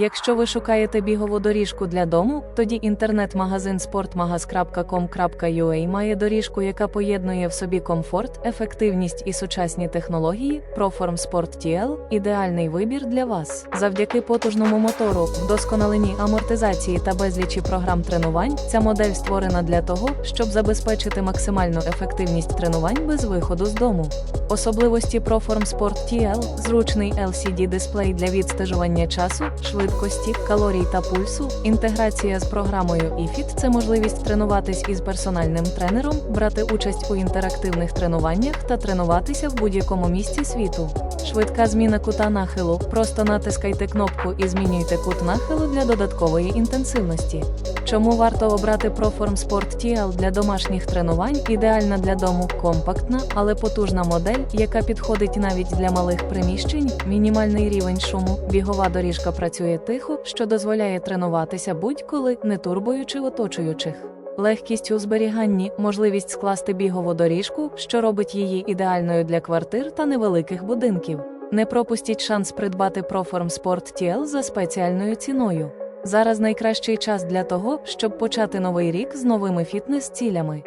Якщо ви шукаєте бігову доріжку для дому, тоді інтернет-магазин sportmagaz.com.ua має доріжку, яка поєднує в собі комфорт, ефективність і сучасні технології. Proform Sport TL – ідеальний вибір для вас. Завдяки потужному мотору, вдосконаленій амортизації та безлічі програм тренувань. Ця модель створена для того, щоб забезпечити максимальну ефективність тренувань без виходу з дому. Особливості Proform TL – зручний LCD-дисплей для відстежування часу, швидкості, калорій та пульсу, інтеграція з програмою IFIT – це можливість тренуватись із персональним тренером, брати участь у інтерактивних тренуваннях та тренуватися в будь-якому місці світу. Швидка зміна кута нахилу. Просто натискайте кнопку і змінюйте кут нахилу для додаткової інтенсивності. Чому варто обрати Proform Sport TL для домашніх тренувань? Ідеальна для дому, компактна, але потужна модель, яка підходить навіть для малих приміщень, мінімальний рівень шуму, бігова доріжка працює тихо, що дозволяє тренуватися будь-коли, не турбуючи оточуючих. Легкість у зберіганні, можливість скласти бігову доріжку, що робить її ідеальною для квартир та невеликих будинків. Не пропустіть шанс придбати Proform Sport TL за спеціальною ціною. Зараз найкращий час для того, щоб почати новий рік з новими фітнес-цілями.